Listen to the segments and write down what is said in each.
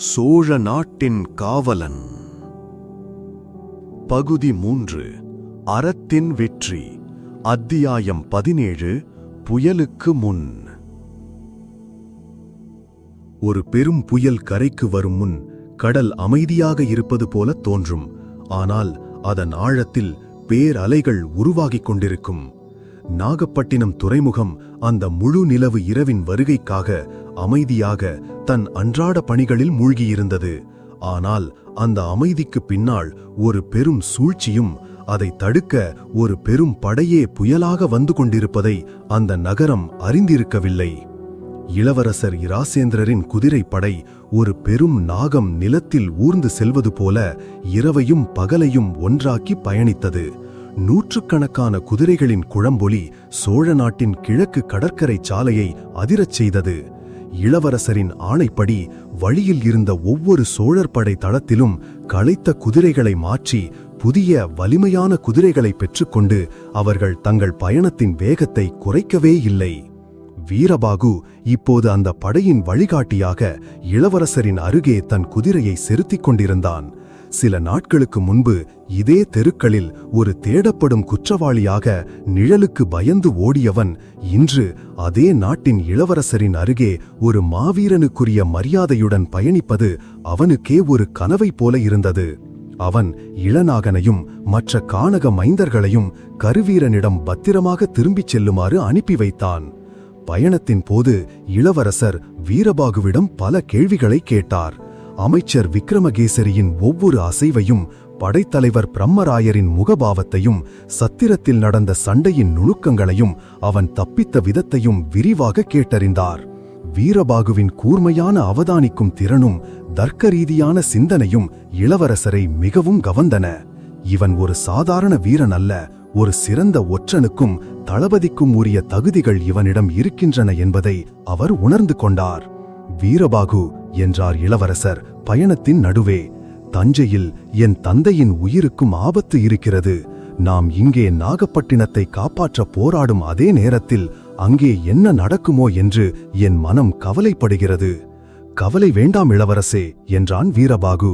சோழ நாட்டின் காவலன். பகுதி மூன்று அறத்தின் வெற்றி அத்தியாயம் பதினேழு புயலுக்கு முன். ஒரு பெரும் புயல் கரைக்கு வரும் முன் கடல் அமைதியாக இருப்பது போல தோன்றும் ஆனால் அதன் ஆழத்தில் பேரலைகள் உருவாகிக் கொண்டிருக்கும். நாகப்பட்டினம் துறைமுகம் அந்த முழு நிலவு இரவின் வருகைக்காக அமைதியாக தன் அன்றாட பணிகளில் மூழ்கியிருந்தது. ஆனால் அந்த அமைதிக்கு பின்னால் ஒரு பெரும் சூழ்ச்சியும் அதை தடுக்க ஒரு பெரும் படையே புயலாக வந்து கொண்டிருப்பதை அந்த நகரம் அறிந்திருக்கவில்லை. இளவரசர் இராசேந்திரரின் குதிரைப்படை ஒரு பெரும் நாகம் நிலத்தில் ஊர்ந்து செல்வது போல இரவையும் பகலையும் ஒன்றாக்கி பயணித்தது. நூற்றுக்கணக்கான குதிரைகளின் குழம்பொலி சோழ நாட்டின் கிழக்கு கடற்கரை சாலையை அதிரச் செய்தது. இளவரசரின் ஆணைப்படி வழியில் இருந்த ஒவ்வொரு சோழர் படை தளத்திலும் களைத்த குதிரைகளை மாற்றி புதிய வலிமையான குதிரைகளை பெற்றுக்கொண்டு அவர்கள் தங்கள் பயணத்தின் வேகத்தை குறைக்கவே இல்லை. வீரபாகு இப்போது அந்த படையின் வழிகாட்டியாக இளவரசரின் அருகே தன் குதிரையை செலுத்திக் கொண்டிருந்தான். சில நாட்களுக்கு முன்பு இதே தெருக்களில் ஒரு தேடப்படும் குற்றவாளியாக நிழலுக்கு பயந்து ஓடியவன் இன்று அதே நாட்டின் இளவரசரின் அருகே ஒரு மாவீரனுக்குரிய மரியாதையுடன் பயணிப்பது அவனுக்கே ஒரு கனவை போல இருந்தது. அவன் இளநாகனையும் மற்ற கானக மைந்தர்களையும் கருவீரனிடம் பத்திரமாக திரும்பிச் செல்லுமாறு அனுப்பி வைத்தான். பயணத்தின் போது இளவரசர் வீரபாகுவிடம் பல கேள்விகளை கேட்டார். அமைச்சர் விக்ரமகேசரியின் ஒவ்வொரு அசைவையும் படைத்தலைவர் பிரம்மராயரின் முகபாவத்தையும் சத்திரத்தில் நடந்த சண்டையின் நுணுக்கங்களையும் அவன் தப்பித்த விதத்தையும் விரிவாக கேட்டறிந்தார். வீரபாகுவின் கூர்மையான அவதானிக்கும் திறனும் தர்க்க ரீதியான சிந்தனையும் இளவரசரை மிகவும் கவர்ந்தன. இவன் ஒரு சாதாரண வீரன் அல்ல ஒரு சிறந்த ஒற்றனுக்கும் தளபதிக்கும் உரிய தகுதிகள் இவனிடம் இருக்கின்றன என்பதை அவர் உணர்ந்து கொண்டார். வீரபாகு என்றார் இளவரசர் பயணத்தின் நடுவே. தஞ்சையில் என் தந்தையின் உயிருக்கும் ஆபத்து இருக்கிறது. நாம் இங்கே நாகப்பட்டினத்தை காப்பாற்ற போராடும் அதே நேரத்தில் அங்கே என்ன நடக்குமோ என்று என் மனம் கவலைப்படுகிறது. கவலை வேண்டாம் இளவரசே என்றான் வீரபாகு.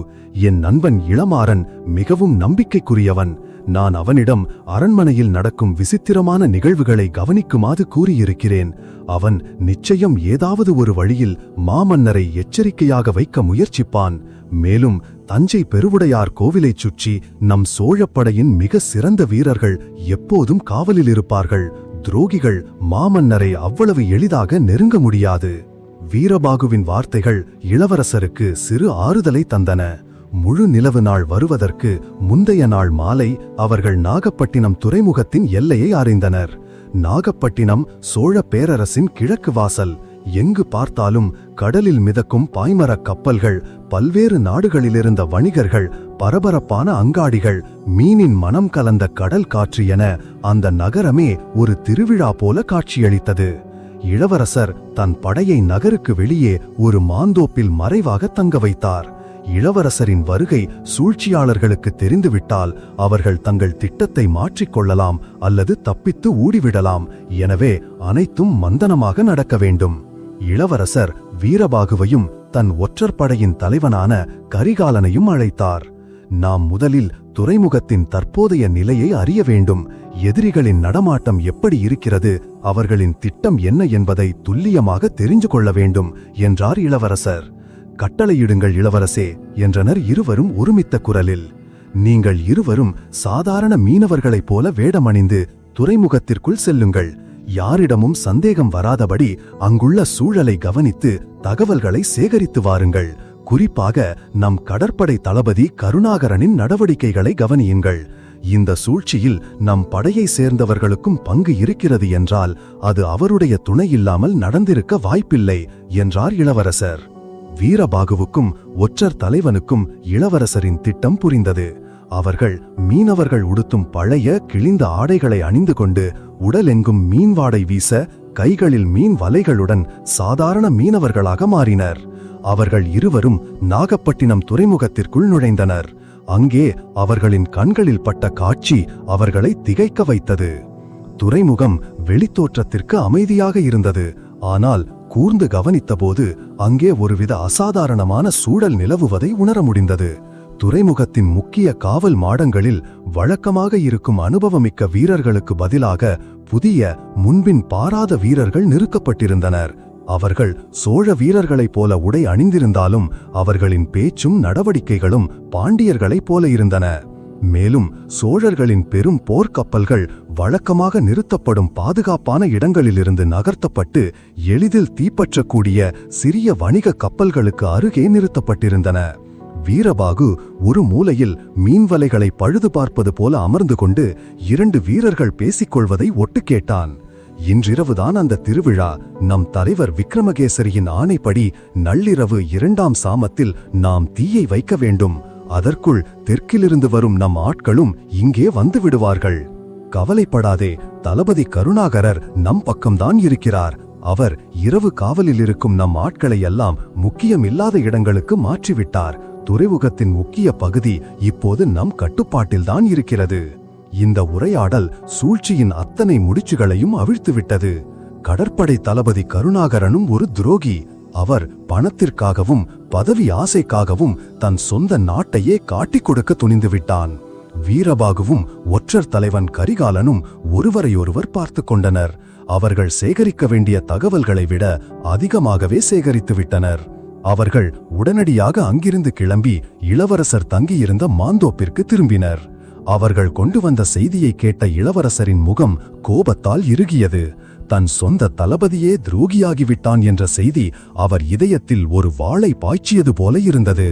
என் நண்பன் இளமாறன் மிகவும் நம்பிக்கைக்குரியவன். நான் அவனிடம் அரண்மனையில் நடக்கும் விசித்திரமான நிகழ்வுகளை கவனிக்குமாறு கூறியிருக்கிறேன். அவன் நிச்சயம் ஏதாவது ஒரு வழியில் மாமன்னரை எச்சரிக்கையாக வைக்க முயற்சிப்பான். மேலும் தஞ்சை பெருவுடையார் கோவிலைச் சுற்றி நம் சோழப்படையின் மிக சிறந்த வீரர்கள் எப்போதும் காவலில் இருப்பார்கள். துரோகிகள் மாமன்னரை அவ்வளவு எளிதாக நெருங்க முடியாது. வீரபாகுவின் வார்த்தைகள் இளவரசருக்கு சிறு ஆறுதலை தந்தன. முழு நிலவு நாள் வருவதற்கு முந்தைய நாள் மாலை அவர்கள் நாகப்பட்டினம் துறைமுகத்தின் எல்லையை அறிந்தனர். நாகப்பட்டினம் சோழ பேரரசின் கிழக்கு வாசல். எங்கு பார்த்தாலும் கடலில் மிதக்கும் பாய்மரக் கப்பல்கள் பல்வேறு நாடுகளிலிருந்த வணிகர்கள் பரபரப்பான அங்காடிகள் மீனின் மனம் கலந்த கடல் காற்று என அந்த நகரமே ஒரு திருவிழா போல காட்சியளித்தது. இளவரசர் தன் படையை நகருக்கு வெளியே ஒரு மாந்தோப்பில் மறைவாக தங்க வைத்தார். இளவரசரின் வருகை சூழ்ச்சியாளர்களுக்கு தெரிந்துவிட்டால் அவர்கள் தங்கள் திட்டத்தை மாற்றிக்கொள்ளலாம் அல்லது தப்பித்து ஊடிவிடலாம். எனவே அனைத்தும் மந்தனமாக நடக்க வேண்டும். இளவரசர் வீரபாகுவையும் தன் ஒற்றற்படையின் தலைவனான கரிகாலனையும் அழைத்தார். நாம் முதலில் துறைமுகத்தின் தற்போதைய நிலையை அறிய வேண்டும். எதிரிகளின் நடமாட்டம் எப்படி இருக்கிறது? அவர்களின் திட்டம் என்ன என்பதை துல்லியமாக தெரிந்து கொள்ள வேண்டும் என்றார் இளவரசர். கட்டளையிடுங்கள் இளவரசே என்றனர் இருவரும் ஒருமித்த குரலில். நீங்கள் இருவரும் சாதாரண மீனவர்களைப் போல வேடமணிந்து துறைமுகத்திற்குள் செல்லுங்கள். யாரிடமும் சந்தேகம் வராதபடி அங்குள்ள சூழலை கவனித்து தகவல்களை சேகரித்து வாருங்கள். குறிப்பாக நம் கடற்படை தளபதி கருணாகரனின் நடவடிக்கைகளை கவனியுங்கள். இந்த சூழ்ச்சியில் நம் படையை சேர்ந்தவர்களுக்கும் பங்கு இருக்கிறது என்றால் அது அவருடைய துணை இல்லாமல் நடந்திருக்க வாய்ப்பில்லை என்றார் இளவரசர். வீரபாகுவுக்கும் ஒற்றர் தலைவனுக்கும் இளவரசரின் திட்டம் புரிந்தது. அவர்கள் மீனவர்கள் உடுத்தும் பழைய கிழிந்த ஆடைகளை அணிந்து கொண்டு உடலெங்கும் மீன் வாடை வீச கைகளில் மீன் வலைகளுடன் சாதாரண மீனவர்களாக மாறினர். அவர்கள் இருவரும் நாகப்பட்டினம் துறைமுகத்திற்குள் நுழைந்தனர். அங்கே அவர்களின் கண்களில் பட்ட காட்சி அவர்களை திகைக்க வைத்தது. துறைமுகம் வெளித்தோற்றத்திற்கு அமைதியாக இருந்தது. ஆனால் கூர்ந்து கவனித்தபோது அங்கே ஒருவித அசாதாரணமான சூழல் நிலவுவதை உணர முடிந்தது. துறைமுகத்தின் முக்கிய காவல் மாடங்களில் வழக்கமாக இருக்கும் அனுபவமிக்க வீரர்களுக்கு பதிலாக புதிய முன்பின் பாராத வீரர்கள் நிறுக்கப்பட்டிருந்தனர். அவர்கள் சோழ வீரர்களைப் போல உடை அணிந்திருந்தாலும் அவர்களின் பேச்சும் நடவடிக்கைகளும் பாண்டியர்களைப் போல இருந்தன. மேலும் சோழர்களின் பெரும் போர்க்கப்பல்கள் வழக்கமாக நிறுத்தப்படும் பாதுகாப்பான இடங்களிலிருந்து நகர்த்தப்பட்டு எளிதில் தீப்பற்றக்கூடிய சிறிய வணிக கப்பல்களுக்கு அருகே நிறுத்தப்பட்டிருந்தன. வீரபாகு ஒரு மூலையில் மீன்வலைகளை பழுது பார்ப்பது போல அமர்ந்து கொண்டு இரண்டு வீரர்கள் பேசிக்கொள்வதை ஒட்டு கேட்டான். இன்றிரவுதான் அந்த திருவிழா. நம் தலைவர் விக்ரமகேசரியின் ஆணைப்படி நள்ளிரவு இரண்டாம் சாமத்தில் நாம் தீயை வைக்க வேண்டும். அதற்குள் தெற்கிலிருந்து வரும் நம் ஆட்களும் இங்கே வந்து விடுவார்கள். கவலைப்படாதே தளபதி கருணாகரர் நம் பக்கம்தான் இருக்கிறார். அவர் இரவு காவலில் இருக்கும் நம் ஆட்களை எல்லாம் முக்கியமில்லாத இடங்களுக்கு மாற்றிவிட்டார். துறைமுகத்தின் முக்கிய பகுதி இப்போது நம் கட்டுப்பாட்டில்தான் இருக்கிறது. இந்த உரையாடல் சூழ்ச்சியின் அத்தனை முடிச்சுகளையும் அவிழ்த்துவிட்டது. கடற்படை தளபதி கருணாகரனும் ஒரு துரோகி. அவர் பணத்திற்காகவும் பதவி ஆசைக்காகவும் தன் சொந்த நாட்டையே காட்டிக் கொடுக்க துணிந்து விட்டான். வீரபாகுவும் ஒற்றர் தலைவன் கரிகாலனும் ஒருவரையொருவர் பார்த்து கொண்டனர். அவர்கள் சேகரிக்க வேண்டிய தகவல்களை விட அதிகமாகவே சேகரித்து விட்டனர். அவர்கள் உடனடியாக அங்கிருந்து கிளம்பி இளவரசர் தங்கியிருந்த மாந்தோப்பிற்கு திரும்பினர். அவர்கள் கொண்டு வந்த செய்தியை கேட்ட இளவரசரின் முகம் கோபத்தால் இறுகியது. தன் சொந்த தளபதியே துரோகியாகிவிட்டான் என்ற செய்தி அவர் இதயத்தில் ஒரு வாளை பாய்ச்சியது போல இருந்தது.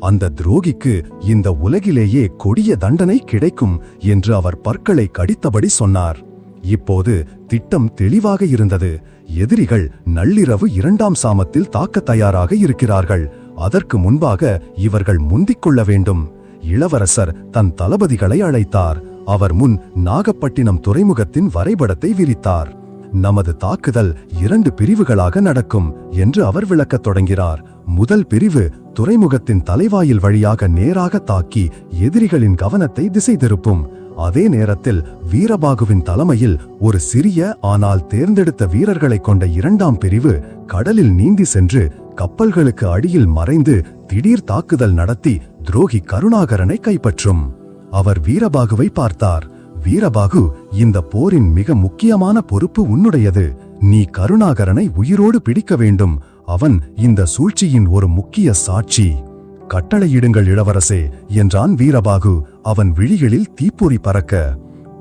அந்த துரோகிக்கு இந்த உலகிலேயே கொடிய தண்டனை கிடைக்கும் என்று அவர் பற்களை கடித்தபடி சொன்னார். இப்போது திட்டம் தெளிவாக இருந்தது. எதிரிகள் நள்ளிரவு இரண்டாம் சாமத்தில் தாக்க தயாராக இருக்கிறார்கள். அதற்கு முன்பாக இவர்கள் முந்திக் கொள்ள வேண்டும். இளவரசர் தன் தளபதிகளை அழைத்தார். அவர் முன் நாகப்பட்டினம் துறைமுகத்தின் வரைபடத்தை விரித்தார். நமது தாக்குதல் இரண்டு பிரிவுகளாக நடக்கும் என்று அவர் விளக்கத் தொடங்கினார். முதல் பிரிவு துறைமுகத்தின் தலைவாயில் வழியாக நேராக தாக்கி எதிரிகளின் கவனத்தை திசை திருப்பும். அதே நேரத்தில் வீரபாகுவின் தலைமையில் ஒரு சிறிய ஆனால் தேர்ந்தெடுத்த வீரர்களை கொண்ட இரண்டாம் பிரிவு கடலில் நீந்தி சென்று கப்பல்களுக்கு அடியில் மறைந்து திடீர் தாக்குதல் நடத்தி துரோகி கருணாகரனை கைப்பற்றும். அவர் வீரபாகுவை பார்த்தார். வீரபாகு இந்த போரின் மிக முக்கியமான பொறுப்பு உன்னுடையது. நீ கருணாகரனை உயிரோடு பிடிக்க வேண்டும். அவன் இந்த சூழ்ச்சியின் ஒரு முக்கிய சாட்சி. கட்டளையிடுங்கள் இளவரசே என்றான் வீரபாகு. அவன் விழிகளில் தீப்பொறி பறக்க.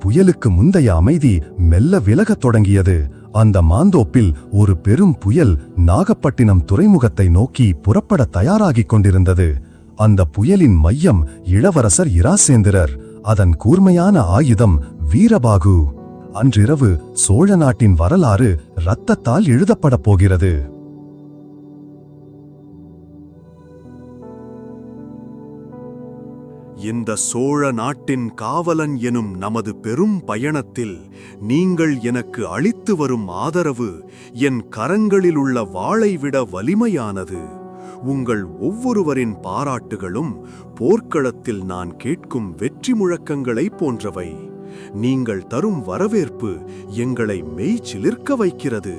புயலுக்கு முந்தைய அமைதி மெல்ல விலகத் தொடங்கியது. அந்த மாந்தோப்பில் ஒரு பெரும் புயல் நாகப்பட்டினம் துறைமுகத்தை நோக்கி புறப்பட தயாராகிக் கொண்டிருந்தது. அந்த புயலின் மையம் இளவரசர் இராசேந்திரர். அதன் கூர்மையான ஆயுதம் வீரபாகு. அன்றிரவு சோழ நாட்டின் வரலாறு இரத்தத்தால் எழுதப்படப் போகிறது. இந்த சோழ நாட்டின் காவலன் எனும் நமது பெரும் பயணத்தில் நீங்கள் எனக்கு அளித்து வரும் ஆதரவு என் கரங்களிலுள்ள வாளை விட வலிமையானது. உங்கள் ஒவ்வொருவரின் பாராட்டுகளும் போர்க்களத்தில் நான் கேட்கும் வெற்றி முழக்கங்களை போன்றவை. நீங்கள் தரும் வரவேற்பு எங்களை மெய்ச்சிலிர்க்க வைக்கிறது.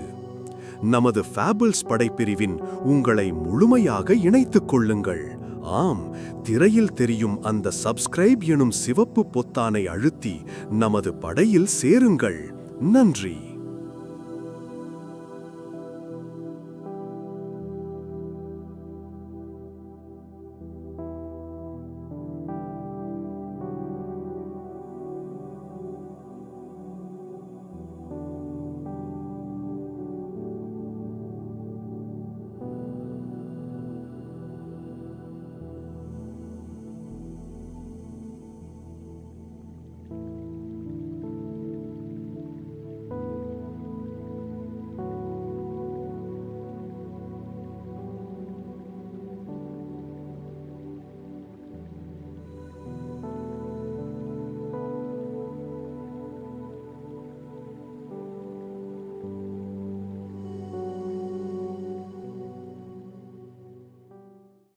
நமது ஃபேபிள்ஸ் படைப்பிரிவின் உங்களை முழுமையாக இணைத்துக் கொள்ளுங்கள். ஆம் திரையில் தெரியும் அந்த சப்ஸ்கிரைப் எனும் சிவப்பு பொத்தானை அழுத்தி நமது படையில் சேருங்கள். நன்றி.